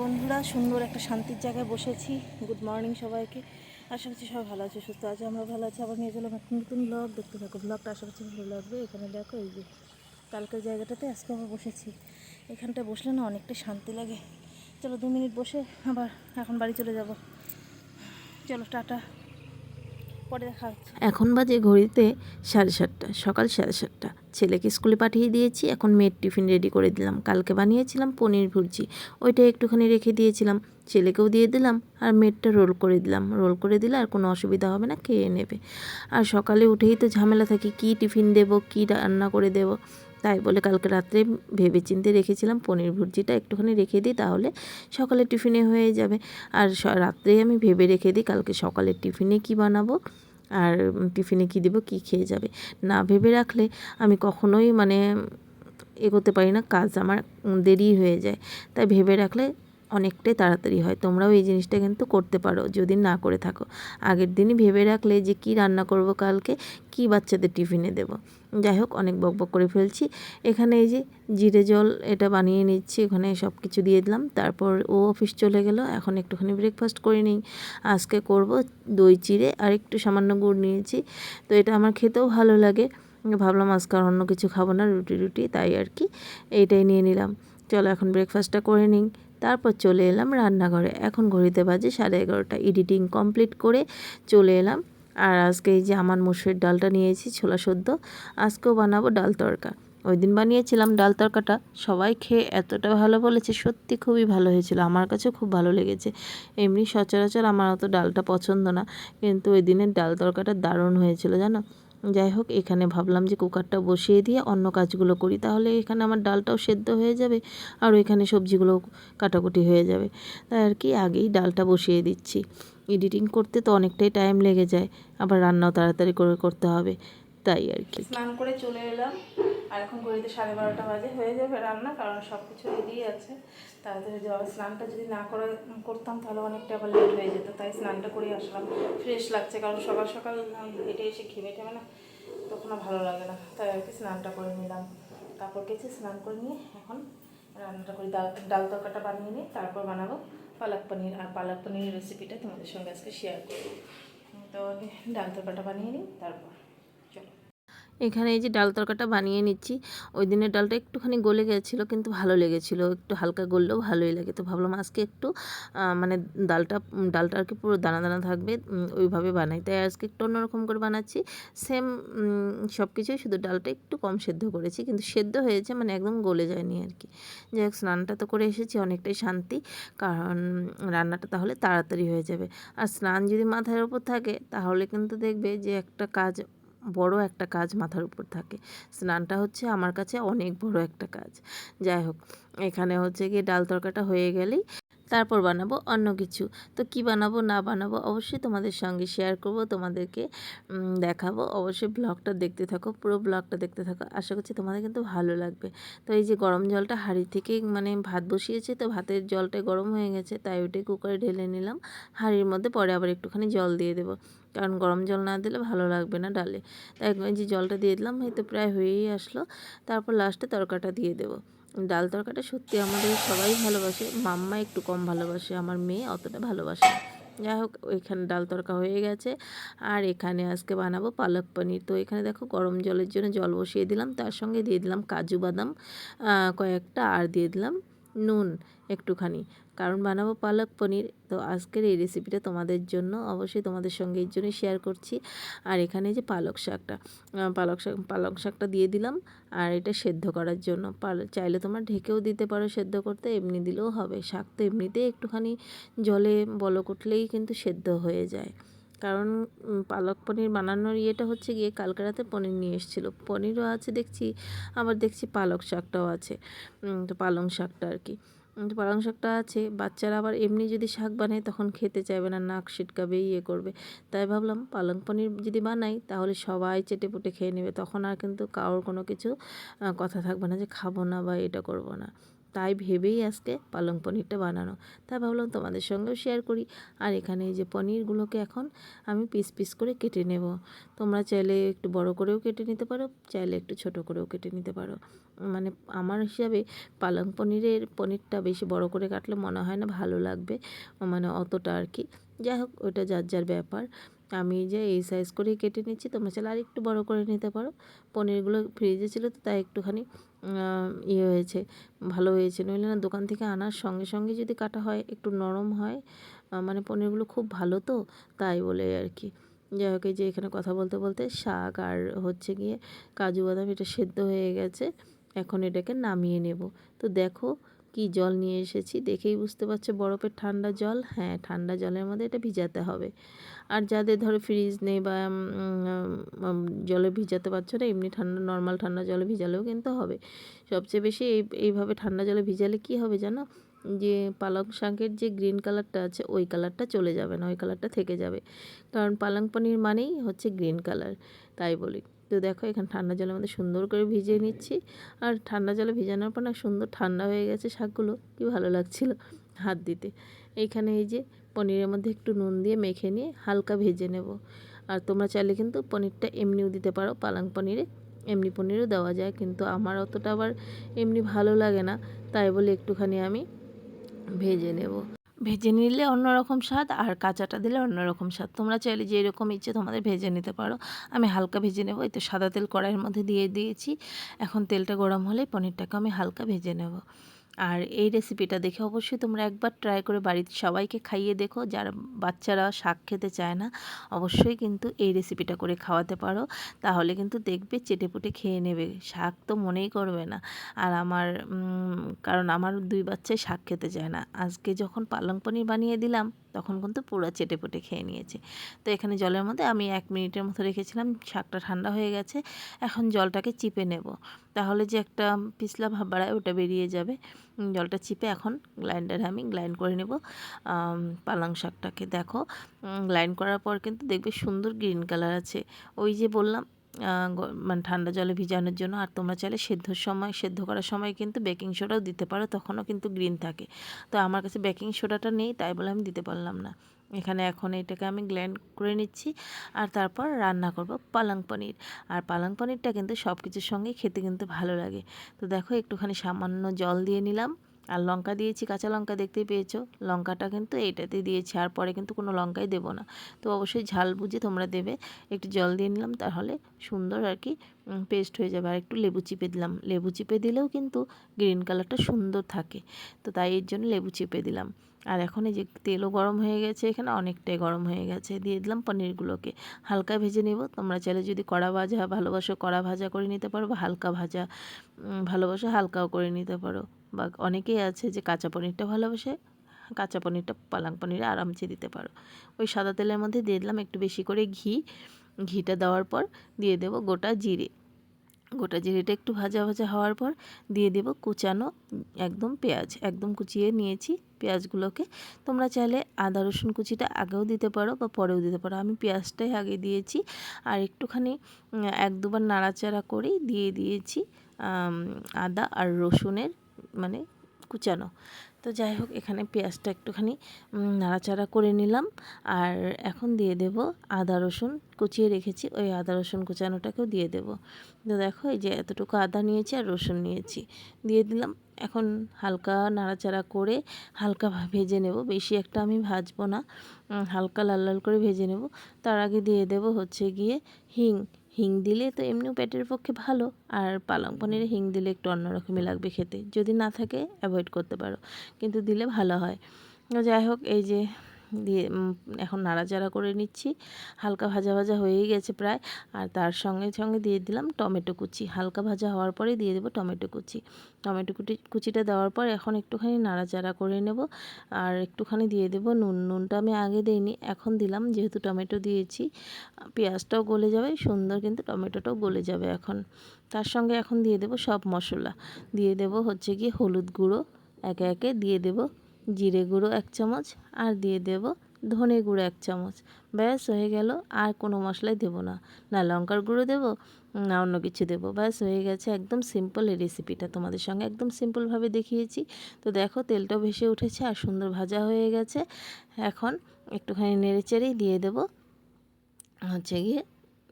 বন্ধুরা, সুন্দর একটা শান্তির জায়গায় বসেছি। গুড মর্নিং সবাইকে। আশা করছি সবাই ভালো আছে, সুস্থ আছে আমরা ভালো আছি। আবার নিয়ে গেলাম একটা নতুন ব্লগ দেখতে থাকো ব্লগটা আশা করছি ভালো লাগবে। এখানে দেখো, এই যে কালকের জায়গাটাতে আজকে আমরা বসেছি। এখানটা বসলে না অনেকটা শান্তি লাগে। চলো দু মিনিট বসে আবার এখন বাড়ি চলে যাব। চলো, টাটা। এখন বাজে ঘড়িতে সাড়ে সাতটা, সকাল সাড়ে সাতটা। ছেলেকে স্কুলে পাঠিয়ে দিয়েছি, এখন মেয়ের টিফিন রেডি করে দিলাম। কালকে বানিয়েছিলাম পনির ভুর্জি, ওইটা একটুখানি রেখে দিয়েছিলাম। ছেলেকেও দিয়ে দিলাম, আর মেয়েরটা রোল করে দিলাম। রোল করে দিলে আর কোনো অসুবিধা হবে না, খেয়ে নেবে। আর সকালে উঠেই তো ঝামেলা থাকে, কি টিফিন দেব, কি রান্না করে দেব। তাই বলে কালকে রাত্রে ভেবে চিনতে রেখেছিলাম পনির ভুর্জিটা একটুখানি রেখে দিই, তাহলে সকালে টিফিনে হয়ে যাবে। আর রাত্রেই আমি ভেবে রেখে দিই কালকে সকালে টিফিনে কি বানাবো আর টিফিনে কী দেবো, কী খেয়ে যাবে। না ভেবে রাখলে আমি কখনোই মানে এগোতে পারি না, কাজ আমার দেরি হয়ে যায়। তাই ভেবে রাখলে অনেকটাই তাড়াতাড়ি হয়। তোমরাও এই জিনিসটা কিন্তু করতে পারো, যদি না করে থাকো। আগের দিনই ভেবে রাখলে যে কি রান্না করব কালকে, কি বাচ্চাদের টিফিনে দেব। যাই হোক, অনেক বকবক করে ফেলছি। এখানে এই যে জিরে জল এটা বানিয়ে নিচ্ছি, ওখানে সব কিছু দিয়ে দিলাম। তারপর ও অফিস চলে গেল, এখন একটুখানি ব্রেকফাস্ট করে নিই। আজকে করব দই চিড়ে আর একটু সামান্য গুড় নিয়েছি। তো এটা আমার খেতেও ভালো লাগে। ভাবলাম আজকে আর অন্য কিছু খাব না রুটি রুটি তাই আর কি। এইটাই নিয়ে নিলাম। চলো এখন ব্রেকফাস্টটা করে নিই। তারপর চলে এলাম রান্নাঘরে। এখন ঘড়িতে বাজে সাড়ে এগারোটা। এডিটিং কমপ্লিট করে চলে এলাম। আর আজকে এই যে আমার মুসুরির ডালটা নিয়েছি ছোলা সদ্য, আজকেও বানাবো ডাল তরকা ওই দিন বানিয়েছিলাম ডাল তরকাটা সবাই খেয়ে এতটা ভালো বলেছে, সত্যি খুবই ভালো হয়েছিল। আমার কাছেও খুব ভালো লেগেছে। এমনি সচরাচর আমার অত ডালটা পছন্দ না। কিন্তু ওই দিনের ডাল তরকাটা দারুণ হয়েছিল, জানো? যাই হোক, এখানে ভাবলাম যে কুকারটা বসিয়ে দিয়ে অন্য কাজগুলো করি। তাহলে এখানে আমার ডালটাও সেদ্ধ হয়ে যাবে আর ওইখানে সবজিগুলো কাটাকুটি হয়ে যাবে। তাই আর কি, আগেই ডালটা বসিয়ে দিচ্ছি। এডিটিং করতে তো অনেকটাই টাইম লেগে যায়, আবার রান্নাও তাড়াতাড়ি করে করতে হবে, তাই আর কি। স্নান করে চলে এলাম, আর এখন ঘড়িতে সাড়ে বারোটা বাজে, হয়ে যাবে রান্না, কারণ সব কিছু রেডি আছে। তাড়াতাড়ি যাওয়া স্নানটা যদি না করে, করতাম, তাহলে অনেকটা আবার লেট হয়ে যেত, তাই স্নানটা করে আসলাম। ফ্রেশ লাগছে, কারণ সকাল সকাল হেঁটে এসে ঘেমে টেমে না তখন ভালো লাগে না। তাই আর কি স্নানটা করে নিলাম। তারপর গেছি স্নান করে নিয়ে এখন রান্নাটা করি। ডাল ডাল তরকাটা বানিয়ে নিই তারপর বানাবো পালক পনির। আর পালক পনিরের রেসিপিটা তোমাদের সঙ্গে আজকে শেয়ার করব। তো ডাল তরকাটা বানিয়ে নিই, তারপর। এখানে এই যে ডাল তরকাটা বানিয়ে নিচ্ছি। ওই দিনের ডালটা একটুখানি গলে গেছিল, কিন্তু ভালো লেগেছিলো। একটু হালকা গললেও ভালোই লাগে। তো ভাবলাম আজকে একটু মানে ডালটা ডালটা আর কি পুরো দানা দানা থাকবে ওইভাবে বানাই। তাই আজকে একটু অন্যরকম করে বানাচ্ছি। সেম সব কিছুই শুধু ডালটা একটু কম সেদ্ধ করেছি, কিন্তু সেদ্ধ হয়েছে মানে একদম গলে যায়নি আর কি যাই হোক, স্নানটা তো করে এসেছি, অনেকটাই শান্তি। কারণ রান্নাটা তাহলে তাড়াতাড়ি হয়ে যাবে। আর স্নান যদি মাথার ওপর থাকে, তাহলে কিন্তু দেখবে যে একটা কাজ বড় একটা কাজ মাথার উপর থাকে। স্নানটা হচ্ছে আমার কাছে অনেক বড় একটা কাজ। যাই হোক, এখানে হচ্ছে গিয়ে ডাল তরকাটা হয়ে গেলেই তারপর বানাবো অন্য কিছু। তো কি বানাবো, না বানাবো অবশ্যই তোমাদের সঙ্গে শেয়ার করব, তোমাদেরকে দেখাবো। অবশ্যই ব্লগটা দেখতে থাকো, পুরো ব্লগটা দেখতে থাকো। আশা করছি তোমাদের কিন্তু ভালো লাগবে। তো এই যে গরম জলটা হাঁড়ি থেকে মানে ভাত বসিয়েছে, তো ভাতের জলটা গরম হয়ে গেছে, তাই ওইটাই কুকারে ঢেলে নিলাম। হাঁড়ির মধ্যে পরে আবার একটুখানি জল দিয়ে দেবো। কারণ গরম জল না দিলে ভালো লাগবে না ডালে। তাই যে জলটা দিয়ে দিলাম হয়তো প্রায় হয়েই আসলো। তারপর লাস্টে তরকাটা দিয়ে দেবো। ডাল তরকাটা সত্যি আমাদের সবাই ভালোবাসে, মাম্মা একটু কম ভালোবাসে, আমার মেয়ে অতটা ভালোবাসে যাই হোক, ওইখানে ডাল তরকা হয়ে গেছে, আর এখানে আজকে বানাবো পালক পনির। তো এখানে দেখো গরম জলের জন্য জল বসিয়ে দিলাম, তার সঙ্গে দিয়ে দিলাম কাজু বাদাম কয়েকটা, আর দিয়ে দিলাম নুন একটুখানি। কারণ বানাবো পালক পনির। তো আজকের এই রেসিপিটা তোমাদের জন্য। অবশ্যই তোমাদের সঙ্গে এর জন্যই শেয়ার করছি। আর এখানে যে পালক শাকটা পালক শাক পালক শাকটা দিয়ে দিলাম। আর এটা সেদ্ধ করার জন্য। চাইলে তোমার ঢেকেও দিতে পারো সেদ্ধ করতে, এমনি দিলেও হবে। শাক তো এমনিতেই একটুখানি জলে বলক উঠলেই কিন্তু সেদ্ধ হয়ে যায়। কারণ পালক পনির বানানোর ইয়েটা হচ্ছে গিয়ে কালকে রাতে পনির নিয়ে এসেছিল। পনিরও আছে দেখছি, আবার দেখছি পালক শাকটাও আছে। তো পালং শাকটা আর কি। পালং শাকটা আছে, বাচ্চারা আবার এমনি যদি শাক বানায় তখন খেতে চাইবে না, নাক ছিটকাবে ইয়ে করবে। তাই ভাবলাম পালং পনির যদি বানাই তাহলে সবাই চেটে পুটে খেয়ে নেবে, তখন আর কিন্তু কারোর কোনো কিছু কথা থাকবে না যে খাব না বা এটা করব না। তাই ভেবেই আজকে পালং পনিরটা বানানো। তাই ভাবলাম তোমাদের সঙ্গেও শেয়ার করি। আর এখানে এই যে পনিরগুলোকে এখন আমি পিস পিস করে কেটে নেব। তোমরা চাইলে একটু বড় করেও কেটে নিতে পারো, চাইলে একটু ছোট করেও কেটে নিতে পারো। মানে আমার হিসাবে পালং পনিরের পনিরটা বেশি বড় করে কাটলে মনে হয় না ভালো লাগবে। মানে অতটা আর কি। যাই হোক, ওটা যার যার ব্যাপার। আমি যে এই সাইজ করেই কেটে নিচ্ছি তোমরা চাইলে আর একটু বড় করে নিতে পারো। পনিরগুলো ফ্রিজে ছিল তো, তাই একটুখানি ইয়ে হয়েছে, ভালো হয়েছে। নইলে না দোকান থেকে আনার সঙ্গে সঙ্গে যদি কাটা হয়, একটু নরম হয় মানে পনিরগুলো খুব ভালো তো, তাই বলে আর কি। যাই হোক, এই যে এখানে কথা বলতে বলতে শাক আর হচ্ছে গিয়ে কাজু বাদাম, এটা সেদ্ধ হয়ে গেছে। এখন এটাকে নামিয়ে নেব। তো দেখো কি জল নিয়ে এসেছি দেখেই বুঝতে পারছ বরফের ঠান্ডা জল। হ্যাঁ ঠান্ডা জলের মধ্যে এটা ভিজাতে হবে। আর যাদের ধরো ফ্রিজ নেই বা জলে ভিজাতে পারছ না, এমনি ঠান্ডা নর্মাল ঠান্ডা জলে ভিজালেও কিন্তু হবে। সবচেয়ে বেশি এই, এইভাবে ঠান্ডা জলে ভিজালে কি হবে জানো? যে পালং শাকের যে গ্রিন কালারটা আছে, ওই কালারটা চলে যাবে না, ওই কালারটা থেকে যাবে। কারণ পালং পনির মানেই হচ্ছে গ্রিন কালার তাই বলি। তো দেখো এখানে ঠান্ডা জলের মধ্যে সুন্দর করে ভিজিয়ে নিচ্ছি। আর ঠান্ডা জলে ভিজানোর পর না সুন্দর ঠান্ডা হয়ে গেছে শাকগুলো। কি ভালো লাগছিল হাত দিতে। এইখানে এই যে পনিরের মধ্যে একটু নুন দিয়ে মেখে নিয়ে হালকা ভেজে নেব। আর তোমরা চাইলে কিন্তু পনিরটা এমনিও দিতে পারো, পালং পনিরে এমনি পনিরও দেওয়া যায়। কিন্তু আমার অতটা আবার এমনি ভালো লাগে না, তাই বলে একটুখানি আমি ভেজে নেব। ভেজে নিলে অন্যরকম স্বাদ আর কাঁচাটা দিলে অন্যরকম স্বাদ। তোমরা চাইলে যে এরকম ইচ্ছে তোমাদের ভেজে নিতে পারো। আমি হালকা ভেজে নেব। এই তো সাদা তেল কড়াইয়ের মধ্যে দিয়ে দিয়েছি। এখন তেলটা গরম হলেই পনিরটাকে আমি হালকা ভেজে নেব। আর এই রেসিপিটা দেখে অবশ্যই তোমরা একবার ট্রাই করে বাড়িতে সবাইকে খাইয়ে দেখো। যারা বাচ্চারা শাক খেতে চায় না, অবশ্যই কিন্তু এই রেসিপিটা করে খাওয়াতে পারো। তাহলে কিন্তু দেখবে চেটেপুটে খেয়ে নেবে। শাক তো মনেই করবে না। আর আমার কারণ আমার দুই বাচ্চাই শাক খেতে চায় না। আজকে যখন পালং পনির বানিয়ে দিলাম তখন কিন্তু পুরো চেটেপুটে খেয়ে নিয়েছে। তো এখানে জলের মধ্যে আমি এক মিনিটের মতো রেখেছিলাম, শাকটা ঠান্ডা হয়ে গেছে, এখন জলটাকে চিপে নেব। তাহলে যে একটা পিছলা ভাব বাড়ায়, ওটা বেরিয়ে যাবে। জলটা চিপে এখন গ্লাইন্ডারে আমি গ্লাইন্ড করে নেব পালং শাকটাকে। দেখো গ্লাইন্ড করার পর কিন্তু দেখবে সুন্দর গ্রিন কালার আছে। ওই যে বললাম মানে ঠান্ডা জলে ভিজানোর জন্য। আর তোমরা চাইলে সেদ্ধর সময়, সেদ্ধ করার সময় কিন্তু বেকিং সোডাও দিতে পারো, তখনও কিন্তু গ্রিন থাকে। তো আমার কাছে বেকিং সোডাটা নেই, তাই বলে আমি দিতে পারলাম না। এখানে এখন এটাকে আমি গ্ল্যান্ড করে নিচ্ছি, আর তারপর রান্না করব পালং পনির। আর পালং পনিরটা কিন্তু সব কিছুর সঙ্গে খেতে কিন্তু ভালো লাগে। তো দেখো একটুখানি সামান্য জল দিয়ে নিলাম। আর লঙ্কা দিয়েছি, কাঁচা লঙ্কা দেখতেই পেয়েছ? লঙ্কাটা কিন্তু এইটাতে দিয়েছি, আর পরে কিন্তু কোনো লঙ্কাই দেবো না। তো অবশ্যই ঝাল বুঝে তোমরা দেবে। একটু জল দিয়ে নিলাম, তাহলে সুন্দর আর কি পেস্ট হয়ে যাবে। আর একটু লেবু চিপে দিলাম। লেবু চিপে দিলেও কিন্তু গ্রিন কালারটা সুন্দর থাকে। তো তাই এর জন্য লেবু চিপে দিলাম। আর এখন এই যে তেলও গরম হয়ে গেছে এখানে, অনেকটাই গরম হয়ে গেছে। দিয়ে দিলাম পনিরগুলোকে। হালকা ভেজে নেব। তোমরা চাইলে যদি কড়া ভাজা, ভালোবাসো কড়া ভাজা করে নিতে পারো বা হালকা ভাজা ভালোবাসো হালকাও করে নিতে পারো। বা অনেকেই আছে যে কাঁচা পনিরটা ভালোবাসে, কাঁচা পনিরটা পালাং পনিরে আরামসে দিতে পারো। ওই সাদা তেলের মধ্যে দিয়ে দিলাম একটু বেশি করে ঘি। ঘিটা দেওয়ার পর দিয়ে দেবো গোটা জিরে। গোটা জিরেটা একটু ভাজা ভাজা হওয়ার পর দিয়ে দেব কুচানো একদম পেঁয়াজ। একদম কুচিয়ে নিয়েছি পেঁয়াজগুলোকে। তোমরা চাইলে আদা, রসুন কুচিটা আগেও দিতে পারো বা পরেও দিতে পারো। আমি পেঁয়াজটাই আগে দিয়েছি আর একটুখানি এক দুবার নাড়াচাড়া করেই দিয়ে দিয়েছি আদা আর রসুনের মানে কুচানো। তো যাই হোক, এখানে পেঁয়াজটা একটুখানি নাড়াচাড়া করে নিলাম। আর এখন দিয়ে দেব আদা, রসুন কুচিয়ে রেখেছি। ওই আদা, রসুন কুচানোটাকেও দিয়ে দেব। তো দেখো, এই যে এতটুকু আদা নিয়েছি আর রসুন নিয়েছি। দিয়ে দিলাম। এখন হালকা নাড়াচাড়া করে হালকা ভেজে নেব। বেশি একটা আমি ভাজবো না। হালকা লাল লাল করে ভেজে নেব। তার আগে দিয়ে দেব হচ্ছে গিয়ে হিং। হিং দিলে তো এমনিও পেটের পক্ষে ভালো, আর পালং পনিরে হিং দিলে একটু অন্যরকমই লাগবে খেতে। যদি না থাকে অ্যাভয়েড করতে পারো, কিন্তু দিলে ভালো হয়। যাই হোক, এই যে দিয়ে এখন নাড়াচাড়া করে নিচ্ছি। হালকা ভাজা ভাজা হয়েই গেছে প্রায়। আর তার সঙ্গে সঙ্গে দিয়ে দিলাম টমেটো কুচি। হালকা ভাজা হওয়ার পরে দিয়ে দেবো টমেটো কুচি। টমেটো কুচি কুচিটা দেওয়ার পর এখন একটুখানি নাড়াচাড়া করে নেব। আর একটুখানি দিয়ে দেবো নুন। নুনটা আমি আগে দিইনি, এখন দিলাম। যেহেতু টমেটো দিয়েছি, পেঁয়াজটাও গলে যাবে, সুন্দর কিন্তু টমেটোটাও গলে যাবে এখন। তার সঙ্গে এখন দিয়ে দেবো সব মশলা। দিয়ে দেবো হচ্ছে গিয়ে হলুদ গুঁড়ো। একে একে দিয়ে দেব জিরে গুঁড়ো এক চামচ আর দিয়ে দেব ধনে গুঁড়ো এক চামচ। ব্যাস, হয়ে গেল। আর কোনো মশলাই দেবো না। না লঙ্কার গুঁড়ো দেবো, না অন্য কিছু দেবো। ব্যাস, হয়ে গেছে একদম সিম্পল এই রেসিপিটা তোমাদের সঙ্গে একদম সিম্পলভাবে দেখিয়েছি। তো দেখো, তেলটাও ভেসে উঠেছে আর সুন্দর ভাজা হয়ে গেছে। এখন একটুখানি নেড়ে চেড়েই দিয়ে দেবো। হচ্ছে গিয়ে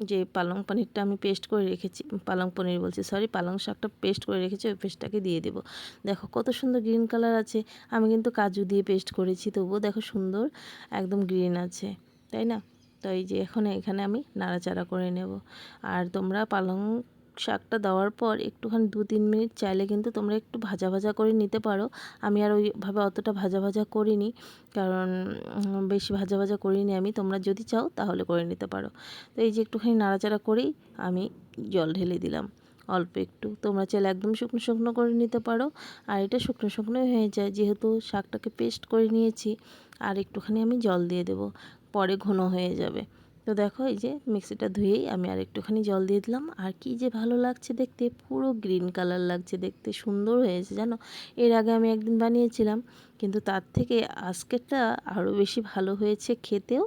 যে পালং পনিরটা আমি পেস্ট করে রেখেছি, পালং পনির বলছি সরি পালং শাকটা পেস্ট করে রেখেছি, ওই পেস্টটাকে দিয়ে দেবো। দেখো কত সুন্দর গ্রিন কালার আছে, আমি কিন্তু কাজু দিয়ে পেস্ট করেছি, তবুও দেখো সুন্দর একদম গ্রিন আছে, তাই না? তো এই যে এখন এখানে আমি নাড়াচাড়া করে নেব। আর তোমরা পালং শাকটা দেওয়ার পর একটুখানি দু তিন মিনিট চাইলে কিন্তু তোমরা একটু ভাজা ভাজা করে নিতে পারো। আমি আর ওইভাবে অতটা ভাজা ভাজা করিনি, কারণ বেশি ভাজা ভাজা করিনি আমি। তোমরা যদি চাও তাহলে করে নিতে পারো। তো এই যে একটুখানি নাড়াচাড়া করেই আমি জল ঢেলে দিলাম। অল্প একটু। তোমরা চাইলে একদম শুকনো শুকনো করে নিতে পারো। আর এটা শুকনো শুকনোই হয়ে যায়। যেহেতু শাকটাকে পেস্ট করে নিয়েছি, আর একটুখানি আমি জল দিয়ে দেবো। পরে ঘন হয়ে যাবে। তো দেখো এই যে মিক্সিটা ধুয়েই আমি আর একটুখানি জল দিয়ে দিলাম। আর কি যে ভালো লাগছে দেখতে, পুরো গ্রিন কালার লাগছে দেখতে, সুন্দর হয়েছে জানো? এর আগে আমি একদিন বানিয়েছিলাম, কিন্তু তার থেকে আজকেরটা আরও বেশি ভালো হয়েছে খেতেও।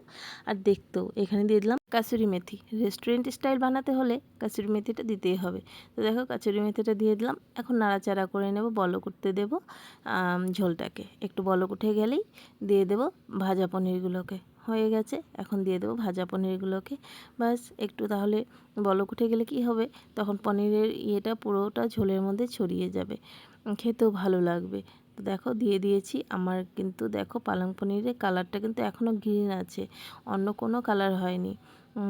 আর দেখতেও, এখানে দিয়ে দিলাম কাসুরি মেথি। রেস্টুরেন্ট স্টাইল বানাতে হলে কাসুরি মেথিটা দিতেই হবে। তো দেখো কাসুরি মেথিটা দিয়ে দিলাম, এখন নাড়াচাড়া করে নেব বলো করতে দেবো ঝোলটাকে। একটু বলক উঠে গেলেই দিয়ে দেবো ভাজা পনিরগুলোকে। হয়ে গেছে। এখন দিয়ে দেবো ভাজা পনিরগুলোকে। বাস একটু তাহলে বলক উঠে গেলে কি হবে? তখন পনিরের ইয়েটা পুরোটা ঝোলের মধ্যে ছড়িয়ে যাবে। খেতেও ভালো লাগবে। তো দেখো, দিয়ে দিয়েছি। আমার কিন্তু দেখো, পালং পনিরের কালারটা কিন্তু এখনও গ্রিন আছে। অন্য কোনো কালার হয়নি।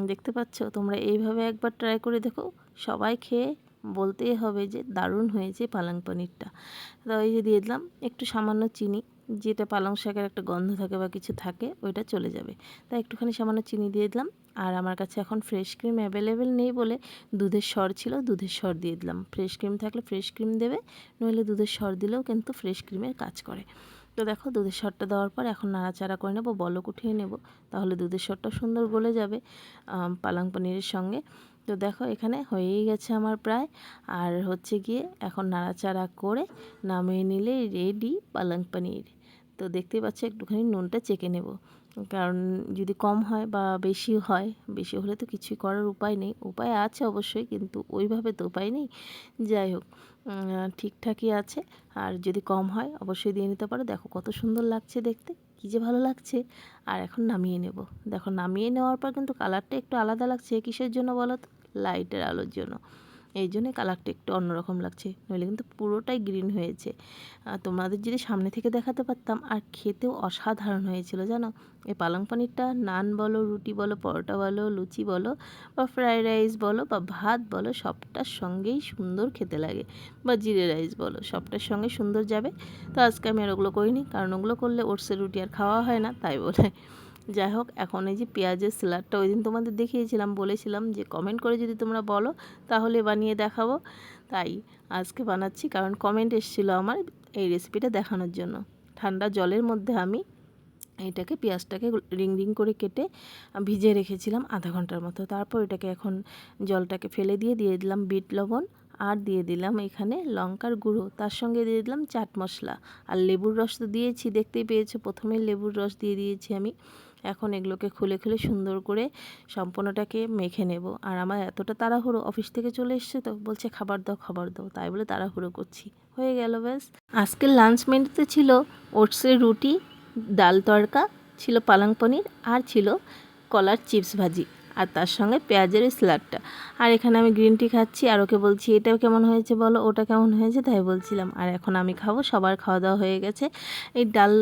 দেখতে পাচ্ছ? তোমরা এইভাবে একবার ট্রাই করে দেখো। সবাই খেয়ে বলতেই হবে যে দারুণ হয়েছে পালং পনিরটা। তো এই যে দিয়ে দিলাম, একটু সামান্য চিনি। যেটা পালং শাকের একটা গন্ধ থাকে বা কিছু থাকে, ওইটা চলে যাবে। তাই একটুখানি সামান্য চিনি দিয়ে দিলাম। আর আমার কাছে এখন ফ্রেশ ক্রিম অ্যাভেলেবেল নেই বলে দুধের স্বর ছিল, দুধের স্বর দিয়ে দিলাম। ফ্রেশ ক্রিম থাকলে ফ্রেশ ক্রিম দেবে, নইলে দুধের স্বর দিলেও কিন্তু ফ্রেশ ক্রিমের কাজ করে। তো দেখো, দুধের স্বরটা দেওয়ার পর এখন নাড়াচাড়া করে নেব, বলক উঠিয়ে নেব, তাহলে দুধের স্বরটা সুন্দর গলে যাবে পালং পনিরের সঙ্গে। তো দেখো, এখানে হয়েই গেছে আমার প্রায়। আর হচ্ছে গিয়ে এখন নাড়াচাড়া করে নামিয়ে নিলে রেডি পালং পনির। তো দেখতেই পাচ্ছ, একটুখানি নুনটা চেকে নেব। কারণ যদি কম হয় বা বেশি হয়, বেশি হলে তো কিছুই করার উপায় নেই। উপায় আছে অবশ্যই, কিন্তু ওইভাবে তো উপায় নেই। যাই হোক ঠিকঠাকই আছে। আর যদি কম হয়, অবশ্যই দিয়ে নিতে পারো। দেখো কত সুন্দর লাগছে দেখতে, কী যে ভালো লাগছে। আর এখন নামিয়ে নেব। দেখো, নামিয়ে নেওয়ার পর কিন্তু কালারটা একটু আলাদা লাগছে। কিসের জন্য বলো তো? লাইটের আলোর জন্য। এই জন্যে কালারটা একটু অন্যরকম লাগছে। নইলে কিন্তু পুরোটাই গ্রিন হয়েছে। তোমাদের যদি সামনে থেকে দেখাতে পারতাম, আর খেতেও অসাধারণ হয়েছিল, জানো? এই পালং পনিরটা নান বলো, রুটি বলো, পরোটা বলো, লুচি বলো, বা ফ্রাইড রাইস বলো, বা ভাত বলো, সবটার সঙ্গেই সুন্দর খেতে লাগে। বা জিরে রাইস বলো, সবটার সঙ্গে সুন্দর যাবে। তো আজকে আমি আর ওগুলো করিনি, কারণ ওগুলো করলে ওটসের রুটি আর খাওয়া হয় না, তাই বলে। যাই হোক, এখন এই যে পেঁয়াজের স্যালাডটা ওই দিন তোমাদের দেখিয়েছিলাম, বলেছিলাম যে কমেন্ট করে যদি তোমরা বলো, তাহলে বানিয়ে দেখাবো। তাই আজকে বানাচ্ছি, কারণ কমেন্ট এসেছিল আমার এই রেসিপিটা দেখানোর জন্য। ঠান্ডা জলের মধ্যে আমি এটাকে পেঁয়াজটাকে রিং রিং করে কেটে ভিজিয়ে রেখেছিলাম আধা ঘণ্টার মতো। তারপর এটাকে এখন জলটাকে ফেলে দিয়ে দিয়ে দিলাম বিট, লবণ আর দিয়ে দিলাম এখানে লঙ্কার গুঁড়ো। তার সঙ্গে দিয়ে দিলাম চাট মশলা। আর লেবুর রস তো দিয়েছি, দেখতেই পেয়েছ, প্রথমে লেবুর রস দিয়ে দিয়েছি আমি। এখন এগুলোকে খুলে খুলে সুন্দর করে সম্পূর্ণটাকে মেখে নেব। আর আমার এতটা তাড়াহুড়ো অফিস থেকে চলে এসছে তো বলছে, খাবার দাও খাবার দাও। তাই বলে তাড়াহুড়ো করছি। হয়ে গেল ব্যাস। আজকের লাঞ্চ মেনুতে ছিল ওটসের রুটি, ডাল তড়কা, ছিল পালং পনির, আর ছিল কলার চিপস ভাজি। আর তার সঙ্গে পেঁয়াজের স্যালাডটা। আর এখানে আমি গ্রিন টি খাচ্ছি আর ওকে বলছি, এটাও কেমন হয়েছে বলো? ওটা কেমন হয়েছে? তাই বলছিলাম। আর এখন আমি খাব, সবার খাওয়া দাওয়া হয়ে গেছে। এই ডাল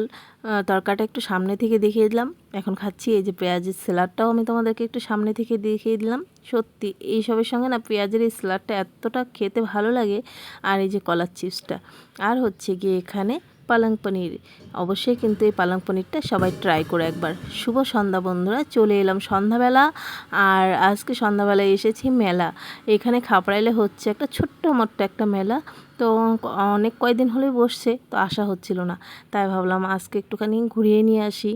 তরকাটা একটু সামনে থেকে দেখিয়ে দিলাম। এখন খাচ্ছি এই যে পেঁয়াজের স্যালাডটাও আমি তোমাদেরকে একটু সামনে থেকে দেখিয়ে দিলাম। সত্যি, এইসবের সঙ্গে না পেঁয়াজের এই স্যালাডটা এতটা খেতে ভালো লাগে। আর এই যে কলার চিপসটা। আর হচ্ছে গিয়ে এখানে পালং পনির। অবশ্যই কিন্তু এই পালং পনিরটা সবাই ট্রাই করে একবার। শুভ সন্ধ্যা বন্ধুরা, চলে এলাম সন্ধ্যাবেলা। আর আজকে সন্ধ্যাবেলায় এসেছি মেলা। এখানে খাপড়াইলে হচ্ছে একটা ছোট্ট মোট্ট একটা মেলা। তো অনেক কয়দিন হলেই বসছে, তো আসা হচ্ছিল না। তাই ভাবলাম আজকে একটুখানি ঘুরিয়ে নিয়ে আসি।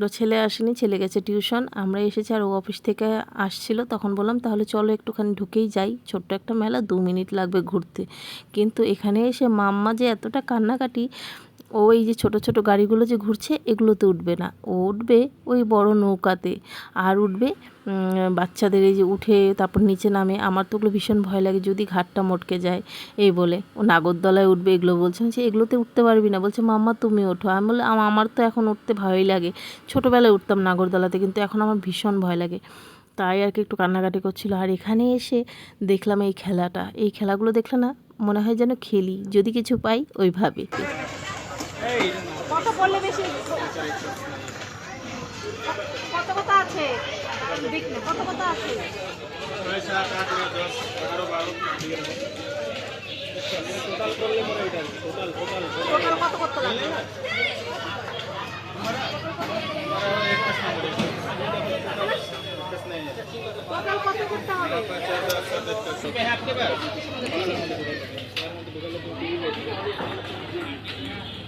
তো ছেলে আসেনি, ছেলে গেছে টিউশন। আমরা এসেছি আর ও অফিস থেকে আসছিল, তখন বললাম তাহলে চলো একটুখানি ঢুকেই যাই। ছোট্ট একটা মেলা, দু মিনিট লাগবে ঘুরতে। কিন্তু এখানে এসে মাম্মা যে এতটা কান্নাকাটি ও এই যে ছোট ছোট গাড়িগুলো যে ঘুরছে, এগুলোতে উঠবে না। ও উঠবে ওই বড় নৌকাতে আর উঠবে বাচ্চাদের এই যে উঠে তারপর নিচে নামে। আমার তো ওগুলো ভীষণ ভয় লাগে, যদি ঘাটটা মটকে যায়, এই বলে। ও নাগরদোলায় উঠবে, এগুলো বলছে। যে এগুলোতে উঠতে পারবি না। বলছে, মাম্মা, তুমি ওঠো। আমি বলে আমার তো এখন উঠতে ভয়ই লাগে। ছোটোবেলায় উঠতাম নাগরদোলাতে, কিন্তু এখন আমার ভীষণ ভয় লাগে। তাই আর কি একটু কান্নাকাটি করছিল। আর এখানে এসে দেখলাম এই খেলাটা। এই খেলাগুলো দেখলে না, মনে হয় যেন খেলি। যদি কিছু পাই, ওইভাবে। কত পড়লে বেশি? কত কত আছে? কত কত আছে? টোটাল কত কত লাগবে টোটাল কত করতে হবে? ওগুলোই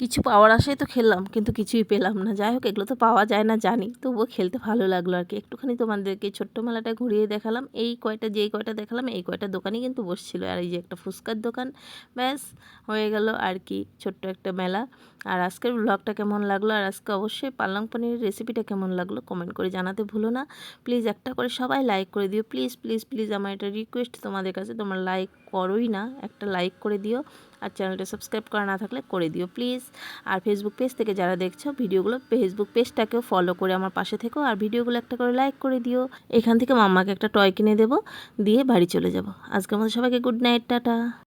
কিছু পাওয়ার আশায় তো খেললাম, কিন্তু কিছুই পেলাম না। যাই হোক, এগুলো তো পাওয়া যায় না, জানি। তবুও খেলতে ভালো লাগল আর কি। একটুখানি তোমাদেরকে ছোট্ট মেলাটা ঘুরিয়ে দেখালাম। এই কয়টা, যেই কয়টা দেখালাম, এই কয়টা দোকানই কিন্তু বসছিল। আর এই যে একটা ফুচকার দোকান, ব্যাস, হয়ে গেল আর কি ছোট্ট একটা মেলা। আর আজকের ব্লগটা কেমন লাগল? আর আজকে অবশ্যই পাল্লাং পনিরের রেসিপিটা কেমন লাগল কমেন্ট করে জানাতে ভুলো না। প্লিজ একটা করে সবাই লাইক করে দিও। প্লিজ প্লিজ প্লিজ আমার এটা রিকোয়েস্ট তোমাদের কাছে। তোমরা লাইক করোই না, একটা লাইক করে দিও। আর চ্যানেলটা সাবস্ক্রাইব করা না থাকলে করে দিও, প্লিজ। আর ফেসবুক পেজ থেকে যারা দেখছ, ভিডিওগুলো ফেসবুক পেজটাকেও ফলো করে আমার পাশে থেকো আর ভিডিওগুলো একটা করে লাইক করে দিও। এখান থেকে মাম্মাকে একটা টয় কিনে দেবো, দিয়ে বাড়ি চলে যাব। আজকের মতো সবাইকে গুড নাইট টাটা।